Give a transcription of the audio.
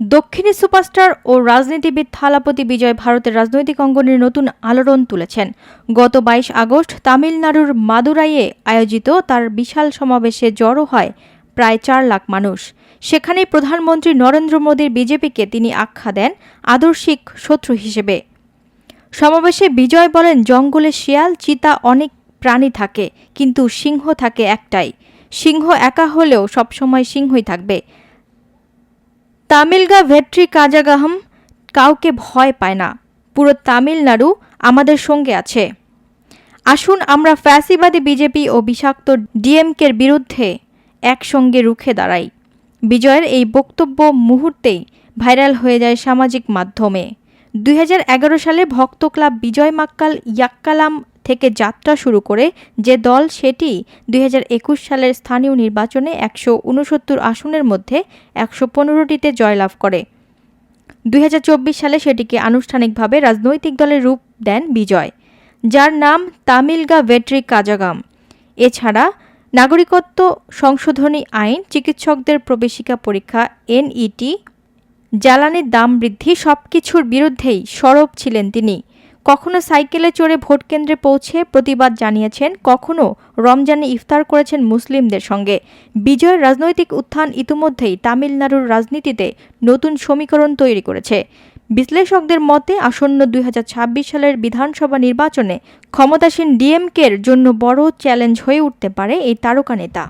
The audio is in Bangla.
দক্ষিণী সুপারস্টার ও রাজনীতিবিদ থালাপতি বিজয় ভারতের রাজনৈতিক অঙ্গনের নতুন আলোড়ন তুলেছেন। গত বাইশ আগস্ট তামিলনাড়ুর মাদুরাইয়ে আয়োজিত তার বিশাল সমাবেশে জড়ো হয় প্রায় চার লাখ মানুষ। সেখানেই প্রধানমন্ত্রী নরেন্দ্র মোদীর বিজেপিকে তিনি আখ্যা দেন আদর্শিক শত্রু হিসেবে। সমাবেশে বিজয় বলেন, জঙ্গলে শিয়াল, চিতা অনেক প্রাণী থাকে, কিন্তু সিংহ থাকে একটাই। সিংহ একা হলেও সবসময় সিংহই থাকবে। তামিলগা ভেট্রি কাজাগাহম কাউকে ভয় পায় না। পুরো তামিলনাড়ু আমাদের সঙ্গে আছে। আসুন আমরা ফ্যাসিবাদী বিজেপি ও বিষাক্ত ডিএমকের বিরুদ্ধে একসঙ্গে রুখে দাঁড়াই। বিজয়ের এই বক্তব্য মুহূর্তেই ভাইরাল হয়ে যায় সামাজিক মাধ্যমে। দুই হাজার এগারো সালে ভক্ত ক্লাব বিজয় মাক্কাল ইয়াক্কালাম থেকে যাত্রা শুরু করে যে দল সেটি দুই হাজার একুশ সালের স্থানীয় নির্বাচনে একশো উনসত্তর আসনের মধ্যে একশো পনেরোটিতে জয়লাভ করে। দুই হাজার চব্বিশ সালে সেটিকে আনুষ্ঠানিকভাবে রাজনৈতিক দলের রূপ দেন বিজয়, যার নাম তামিলগা ভেট্রি কাজাগাম। এছাড়া নাগরিকত্ব সংশোধনী আইন, চিকিৎসকদের প্রবেশিকা পরীক্ষা, এনইটি জ্বালানির দাম বৃদ্ধি সবকিছুর বিরুদ্ধেই সরব ছিলেন তিনি। কখনো সাইকেলে চড়ে ভোট কেন্দ্রে পৌঁছে প্রতিবাদ জানিয়েছেন, কখনো রমজানে ইফতার করেছেন মুসলিমদের সঙ্গে। বিজয়ের রাজনৈতিক উত্থান ইতিমধ্যেই তামিলনাড়ুর রাজনীতিতে নতুন সমীকরণ তৈরি করেছে। বিশ্লেষকদের মতে, আসন্ন দুই হাজার ছাব্বিশ সালের বিধানসভা নির্বাচনে ক্ষমতাসীন ডিএমকের জন্য বড় চ্যালেঞ্জ হয়ে উঠতে পারে এই তারকা নেতা।